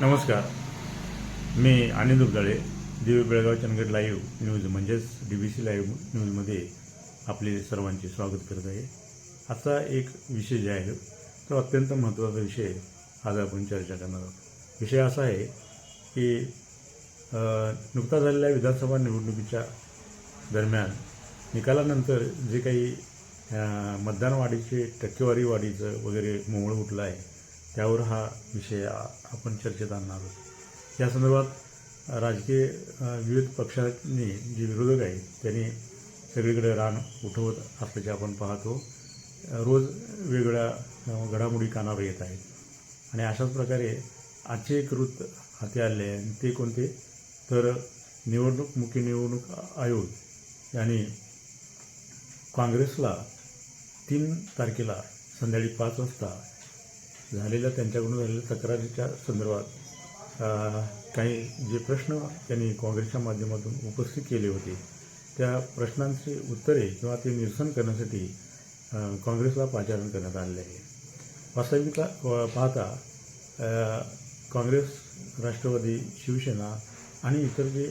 नमस्कार. मी आनंद उबदाळे दिव्य Belgaum Chandgad live news म्हणजेच डी बी सी लाईव्ह न्यूजमध्ये आपले सर्वांचे स्वागत करत आहे. आजचा एक विषय जे आहे तो अत्यंत महत्त्वाचा विषय आज आपण चर्चा करणार आहोत. विषय असा आहे की नुकताच नुकता झालेल्या विधानसभा निवडणुकीच्या दरम्यान निकालानंतर जे काही अ, मतदान वाढीचे टक्केवारी वाढीचं वगैरे मोहळ उठलं आहे त्यावर हा विषय आपण चर्चेत आणणार आहोत. या संदर्भात राजकीय विविध पक्षांनी जे विरोधक आहेत त्यांनी सगळीकडे रान उठवत असल्याचे आपण पाहतो. रोज वेगवेगळ्या घडामोडी कानावर येत आहेत. आणि अशाच प्रकारे आजचे एक वृत्त हाती आले आहे आणि ते कोणते? तर निवडणूक मुख्य निवडणूक आयोग यांनी काँग्रेसला तीन तारखेला संध्याकाळी पाच वाजता झालेल्या त्यांच्याकडून झालेल्या तक्रारीच्या संदर्भात काही जे प्रश्न त्यांनी काँग्रेसच्या माध्यमातून उपस्थित केले होते त्या प्रश्नांची उत्तरे किंवा ते निरसन करण्यासाठी काँग्रेसला पाचारण करण्यात आलेले आहे. वास्तविकता पाहता काँग्रेस राष्ट्रवादी शिवसेना आणि इतर जे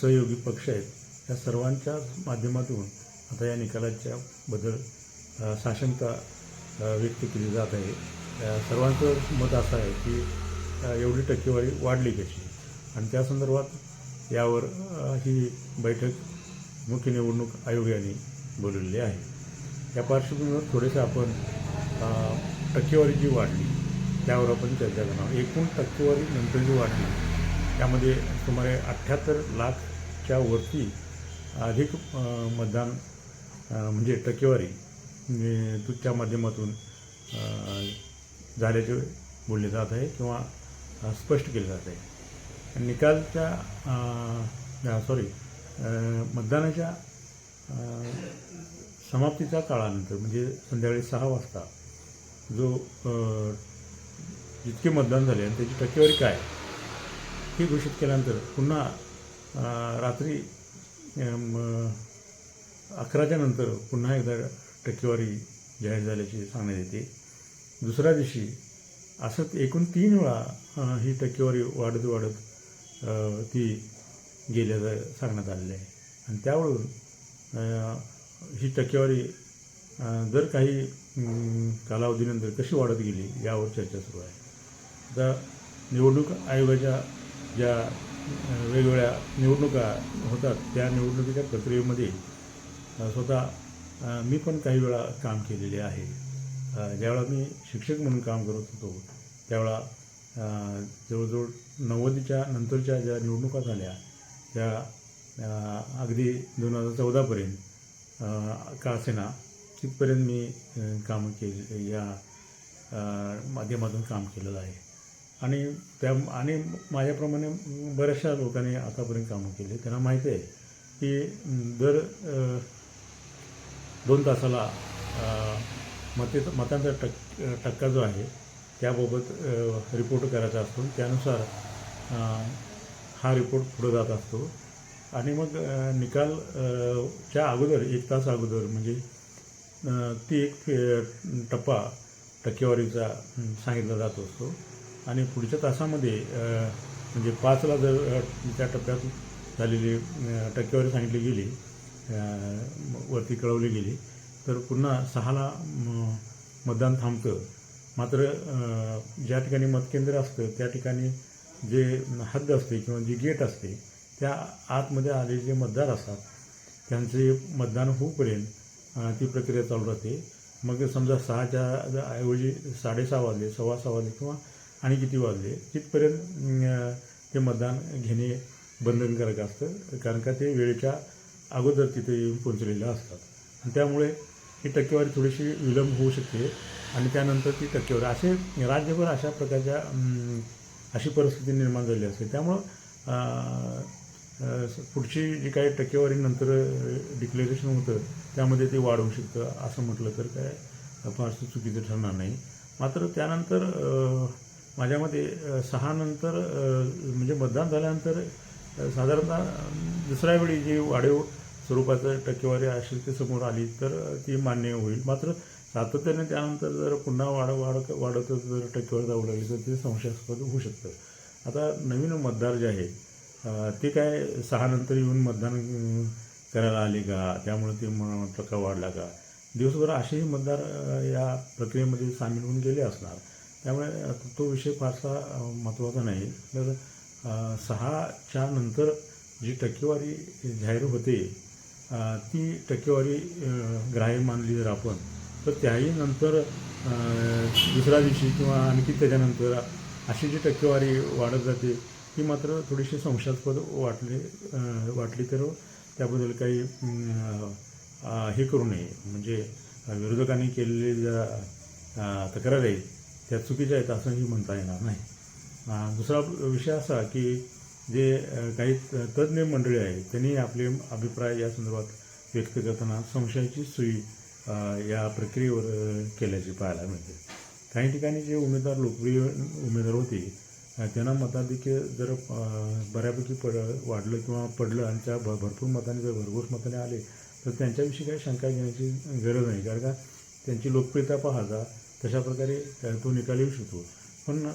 सहयोगी पक्ष आहेत या सर्वांच्या माध्यमातून आता या निकालाच्या बद्दल साशंकता व्यक्त केली जात आहे. सर्वांचं मत असं आहे की एवढी टक्केवारी वाढली कशी? आणि त्या संदर्भात यावर ही बैठक मुख्य निवडणूक आयोगाने बोलवलेली आहे. या पार्श्वभूमीवर थोडेसे आपण टक्केवारी जी वाढली त्यावर आपण चर्चा करणार एकूण टक्केवारी नंतर जी वाढली त्यामध्ये सुमारे अठ्ठ्याहत्तर लाखच्या वरती अधिक मतदान म्हणजे टक्केवारी अ, तुच्या माध्यमातून झाल्याचे बोलले जात आहे किंवा स्पष्ट केले जात आहे. निकालच्या सॉरी मतदानाच्या समाप्तीचा समाप्तीच्या काळानंतर म्हणजे संध्याकाळी सहा वाजता जो जितके मतदान झाले आणि त्याची टक्केवारी काय हे घोषित केल्यानंतर पुन्हा रात्री म, अकराच्या नंतर पुन्हा एकदा टक्केवारी जाहीर झाल्याची सांगण्यात येते. दुसऱ्या दिवशी असं एकूण तीन वेळा ही टक्केवारी वाढत वाढत ती गेल्याचं सांगण्यात आलेलं आहे. आणि त्यावरून ही टक्केवारी दर काही कालावधीनंतर कशी वाढत गेली यावर चर्चा सुरू आहे. आता निवडणूक आयोगाच्या ज्या वेगवेगळ्या निवडणुका होतात त्या निवडणुकीच्या प्रक्रियेमध्ये स्वतः मी पण काही वेळा काम केलेले आहे. ज्यावेळा मी शिक्षक म्हणून काम करत होतो त्यावेळा जवळजवळ नव्वदीच्या नंतरच्या ज्या निवडणुका झाल्या त्या अगदी दोन हजार चौदापर्यंत का असेना तिथपर्यंत मी काम कामं केली या माध्यमातून काम केलेलं आहे. आणि त्या आणि माझ्याप्रमाणे बऱ्याचशा लोकांनी आतापर्यंत कामं केले. त्यांना माहिती आहे की दर दोन तासाला मते मतांचा टक टक्का जो आहे त्याबाबत रिपोर्ट करायचा असतो. त्यानुसार हा रिपोर्ट पुढं जात असतो. आणि मग निकाल च्या अगोदर एक तास अगोदर म्हणजे ती एक टप्पा टक्केवारीचा सांगितला जात असतो. आणि पुढच्या तासामध्ये म्हणजे पाचला जर त्या टप्प्यात झालेली टक्केवारी सांगितली गेली वरती कळवली गेली तर पुन्हा सहाला म, मतदान थांबतं. मात्र ज्या ठिकाणी मतकेंद्र असतं त्या ठिकाणी जे हद्द असते किंवा जी गेट असते त्या आतमध्ये आलेले जे मतदार असतात त्यांचे मतदान होऊपर्यंत ती प्रक्रिया चालू राहते. मग समजा सहाच्या ऐवजी साडेसहा वाजले सव्वा सहा वाजले किंवा आणि किती वाजले तिथपर्यंत ते मतदान घेणे बंधनकारक असतं. कारण का ते वेळेच्या अगोदर तिथे येऊन पोचलेले असतात. आणि त्यामुळे ही टक्केवारी थोडीशी विलंब होऊ शकते आणि त्यानंतर ती टक्केवारी. असे राज्यभर अशा प्रकारच्या अशी परिस्थिती निर्माण झाली असते. त्यामुळं पुढची जी काही टक्केवारी नंतर डिक्लेरेशन होतं त्यामध्ये ते वाढवू शकतं असं म्हटलं तर काय फारसं चुकीचं ठरणार नाही. मात्र त्यानंतर माझ्या मते अ, म्हणजे मतदान झाल्यानंतर साधारणतः दुसऱ्या वेळी जी वाढीव स्वरूपाचं टक्केवारी असेल ते समोर आली तर ती मान्य होईल. मात्र सातत्याने त्यानंतर जर पुन्हा वाढ वाढ वाढत जर टक्केवारी जाऊ लागली तर ते संशयास्पद होऊ शकतं. आता नवीन मतदार जे आहे ते काय सहा नंतर येऊन मतदान करायला आले का? त्यामुळे ते म- टक्का वाढला का? दिवसभर असेही मतदार या प्रक्रियेमध्ये सामील होऊन गेले असणार. त्यामुळे तो विषय फारसा महत्त्वाचा नाही. तर सहाच्या नंतर जी टक्केवारी जाहीर होते ती टक्केवारी ग्राह्य मानली जर आपण तर त्याही नंतर दुसऱ्या दिवशी किंवा आणखी त्याच्यानंतर अशी जी टक्केवारी वाढत जाते ती मात्र थोडीशी संशयास्पद वाटली वाटली तर त्याबद्दल काही हे करू नये. म्हणजे विरोधकांनी केलेली ज्या तक्रारी त्या चुकीच्या आहेत असंही म्हणता येणार नाही. दुसरा विषय असा की जे काही तज्ज्ञ मंडळी आहेत त्यांनी आपले अभिप्राय या संदर्भात व्यक्त करताना संशयाची सुई या प्रक्रियेवर केल्याचे पाहायला मिळते. काही ठिकाणी जे उमेदवार लोकप्रिय उमेदवार होते त्यांना मताधिक्य जर बऱ्यापैकी पड वाढलं किंवा पडलं आणि त्या भ भरपूर मताने जर भरघोस मताने आले तर त्यांच्याविषयी काही शंका घेण्याची गरज नाही. कारण का त्यांची लोकप्रियता पाहता तशा प्रकारे तो निकाल येऊ शकतो. पण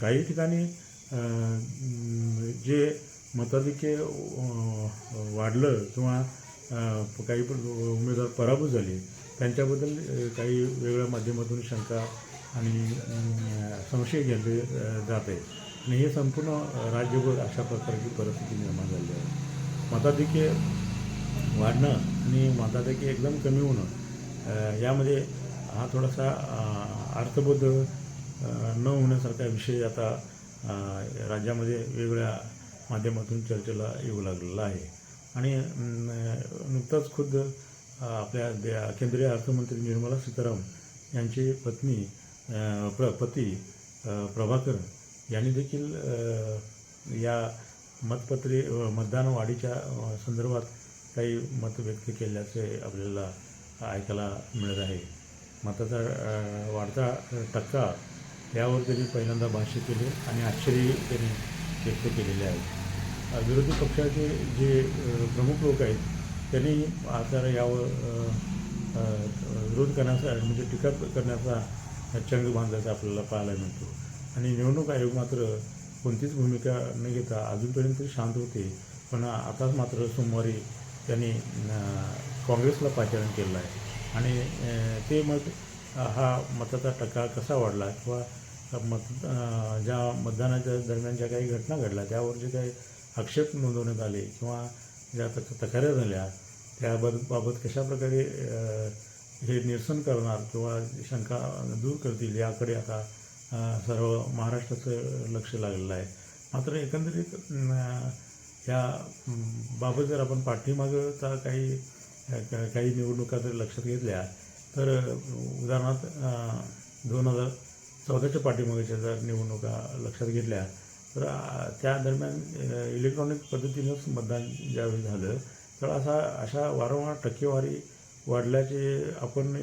काही ठिकाणी जे मताधिक्य वाढलं किंवा काही उमेदवार पराभूत झाले त्यांच्याबद्दल काही वेगळ्या माध्यमातून शंका आणि संशय घेतले जात आहे आणि हे संपूर्ण राज्यभर अशा प्रकारची परिस्थिती निर्माण झाली आहे. मताधिक्य वाढणं आणि मताधिक्य एकदम कमी होणं यामध्ये हा थोडासा अ, अर्थबोध न होण्यासारखा विषय आता राज्यामध्ये वेगवेगळ्या माध्यमातून चर्चेला येऊ लागलेला आहे. आणि नुकताच खुद्द आपल्या दे- केंद्रीय अर्थमंत्री निर्मला सीतारामन यांची पत्नी प्र पती प्रभाकर यांनी देखील या मतपत्रे मतदान वाढीच्या संदर्भात काही मत व्यक्त केल्याचे आपल्याला ऐकायला मिळत आहे. मताचा वाढता टक्का यावर त्यांनी पहिल्यांदा भाष्य केले आणि आश्चर्य त्यांनी व्यक्त केलेले आहे. विरोधी पक्षाचे जे प्रमुख लोक आहेत त्यांनी आता यावर विरोध करण्याचा म्हणजे टीका करण्याचा चंग बांधल्याचा आपल्याला पाहायला मिळतो. आणि निवडणूक आयोग मात्र कोणतीच भूमिका न घेता अजूनपर्यंत शांत होते. पण आताच मात्र सोमवारी त्यांनी काँग्रेसला पाचारण केलं आहे. आणि ते मग हा मताचा टक्का कसा वाढला? किंवा मत ज्या मतदानाच्या दरम्यान ज्या काही घटना घडल्या त्यावर जे काही आक्षेप नोंदवण्यात आले किंवा ज्या तक तक्रारी झाल्या त्याबाबत बाबत कशा प्रकारे हे निरसन करणार किंवा शंका दूर करतील याकडे आता सर्व महाराष्ट्राचं लक्ष लागलेलं आहे. मात्र एकंदरीत या बाबत जर आपण पाठीमागचा काही काही निवडणुका जर लक्षात घेतल्या तर उदाहरणार्थ दोन हजार चौदाच्या पाठीमागच्या जर निवडणुका लक्षात घेतल्या तर त्या दरम्यान इलेक्ट्रॉनिक पद्धतीनंच मतदान ज्यावेळी झालं तर असा अशा वारंवार टक्केवारी वाढल्याचे आपण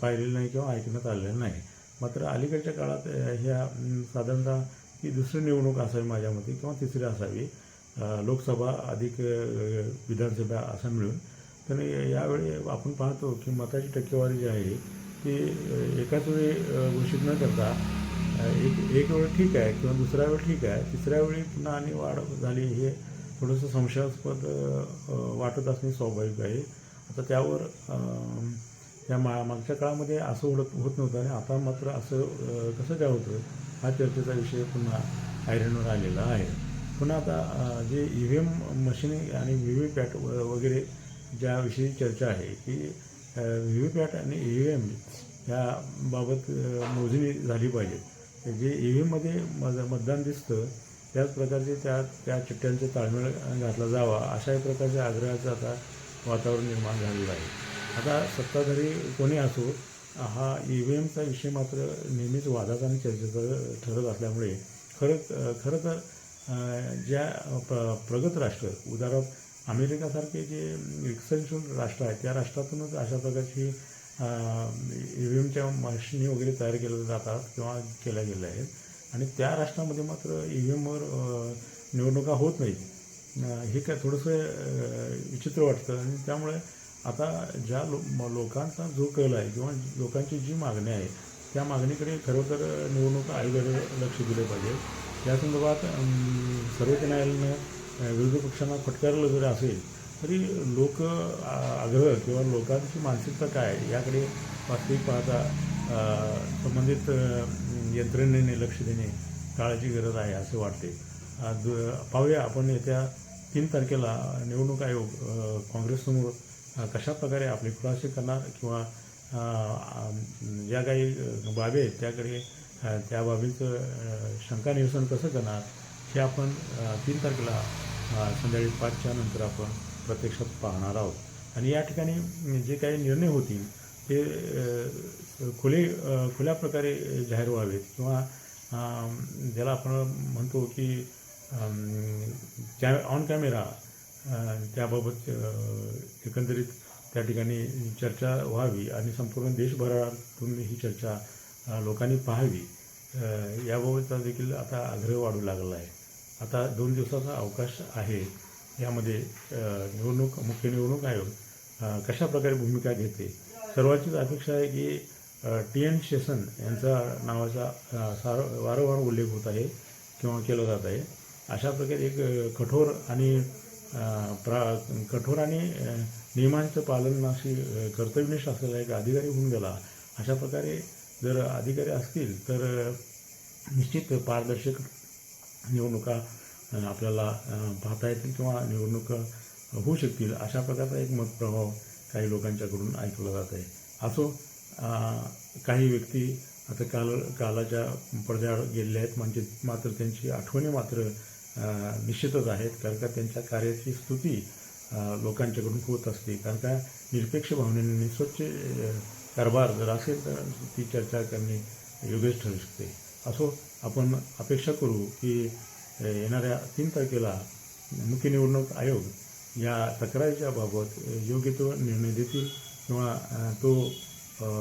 पाहिलेलं नाही किंवा ऐकण्यात आलेलं नाही. मात्र अलीकडच्या काळात ह्या साधारणतः ही दुसरी निवडणूक असावी माझ्या मते किंवा तिसरी असावी. लोकसभा अधिक विधानसभा असं मिळून तर यावेळी आपण पाहतो की मताची टक्केवारी जी आहे ती एकाच वेळी घोषित न करता एक एक वेळ ठीक आहे किंवा दुसऱ्या वेळ ठीक आहे तिसऱ्या वेळी पुन्हा आणि वाढ झाली हे थोडंसं संशयास्पद वाटत असणे स्वाभाविक आहे. आता त्यावर या मा मागच्या काळामध्ये असं होत होत नव्हतं आणि आता मात्र असं कसं काय होतं हा चर्चेचा विषय पुन्हा आयरनवर आलेला आहे. पुन्हा आता जे ई व्ही एम मशीन आणि व्ही व्ही पॅट वगैरे ज्याविषयी चर्चा आहे की व्ही व्ही पॅट आणि ई व्ही एम याबाबत मोजणी झाली पाहिजे. जे ई व्ही एममध्ये मत मतदान दिसतं त्याच प्रकारचे त्या त्या चिठ्ठ्यांचा ताळमेळ घातला जावा अशाही प्रकारच्या आग्रहाचं आता वातावरण निर्माण झालेलं आहे. आता सत्ताधारी कोणी असो हा ई व्ही एमचा विषय मात्र नेहमीच वादाचा आणि चर्चेचा ठरत असल्यामुळे खरं खरं तर ज्या प्र प्रगत राष्ट्र उदाहरणार्थ अमेरिकासारखे जे विकसनशील राष्ट्र आहेत त्या राष्ट्रातूनच अशा प्रकारची ई व्ही एमच्या मशिनी वगैरे तयार केल्या जातात किंवा केल्या गेल्या आहेत. आणि त्या राष्ट्रामध्ये मात्र ई व्ही एमवर निवडणुका होत नाहीत. हे काय थोडंसं विचित्र वाटतं. आणि त्यामुळे आता ज्या लो लोकांचा जो कल आहे किंवा लोकांची जी मागणी आहे त्या मागणीकडे खरोखर निवडणूक आयोगाने लक्ष दिले पाहिजे. या संदर्भात सर्वोच्च न्यायालयानं विरोधी पक्षांना फटकारलं जरी असेल तरी लोक आग्रह किंवा लोकांची मानसिकता काय याकडे वास्तविक पाहता संबंधित यंत्रणेने लक्ष देणे काळाची गरज आहे असे वाटते. अ, पाहूया आपण येत्या तीन तारखेला निवडणूक आयोग काँग्रेससमोर कशा प्रकारे आपले खुलासे करणार किंवा ज्या काही बाबी आहेत त्याकडे त्या बाबींचं शंका निरसन कसं करणार हे आपण तीन तारखेला संध्याकाळी पाचच्या नंतर आपण प्रत्यक्षात पाहणार आहोत. आणि या ठिकाणी जे काही निर्णय होतील ते खुले खुल्या प्रकारे जाहीर व्हावेत. किंवा ज्याला आपण म्हणतो की कॅ ऑन कॅमेरा त्याबाबत एकंदरीत त्या ठिकाणी चर्चा व्हावी आणि संपूर्ण देशभरातून ही चर्चा लोकांनी पाहावी. याबाबतचा देखील आता आग्रह वाढू लागला आहे. आता दोन दिवसाचा अवकाश आहे. यामध्ये निवडणूक मुख्य निवडणूक आयोग कशा प्रकारे भूमिका घेते? सर्वांचीच अपेक्षा आहे की टी एन शेसन यांचा नावाचा सार वारंवार उल्लेख होत आहे किंवा केला जात आहे. अशा प्रकारे एक कठोर आणि प्रा कठोर आणि नियमांचं पालनाशी अ, कर्तव्यनिष्ठ असलेला एक अधिकारी होऊन गेला. अशा प्रकारे जर अधिकारी असतील तर निश्चित पारदर्शक निवडणुका आपल्याला पाहता येतील किंवा निवडणुका होऊ शकतील अशा प्रकारचा एक मत प्रभाव काही लोकांच्याकडून ऐकला जात आहे. असो काही व्यक्ती आता काल कालाच्या पडद्याआड गेलेल्या आहेत म्हणजे मात्र त्यांची आठवणी मात्र निश्चितच आहेत कारण का त्यांच्या कार्याची स्तुती लोकांच्याकडून होत असते. कारण का निरपेक्ष भावनेने स्वच्छ कारभार जर असेल तर ती चर्चा करणे योग्यच ठरू शकते. असो आपण अपेक्षा करू की येणाऱ्या तीन तारखेला मुख्य निवडणूक आयोग या तक्रारीच्या बाबत योग्य तो निर्णय देतील किंवा तो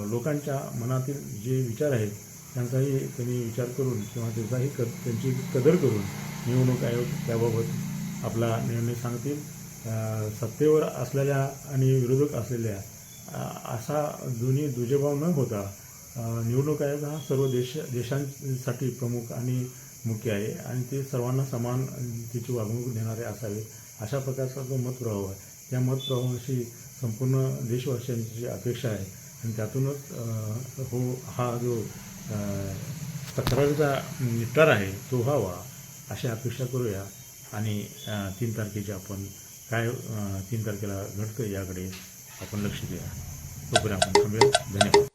लोकांच्या मनातील जे विचार आहेत त्यांचाही त्यांनी विचार करून किंवा त्यांचाही क त्यांची कदर करून निवडणूक आयोग त्याबाबत आपला निर्णय सांगतील. सत्तेवर असलेल्या आणि विरोधक असलेल्या असा दोन्ही दुजेभाव न होता निवडणूक आयोग हा सर्व देश देशांसाठी प्रमुख आणि मुख्य आहे. आणि ते सर्वांना समान तिची वागणूक देणारे असावे अशा प्रकारचा जो मतप्रवाह आहे. त्या मतप्रवाहाशी संपूर्ण देशवासियांची अपेक्षा आहे. आणि त्यातूनच हो हा जो तक्रारीचा निपटारा आहे तो व्हावा अशी अपेक्षा करूया. आणि तीन तारखेची आपण काय तीन तारखेला घडतं याकडे आपण लक्ष द्या तोपर्यंत आपण थांबूया. धन्यवाद.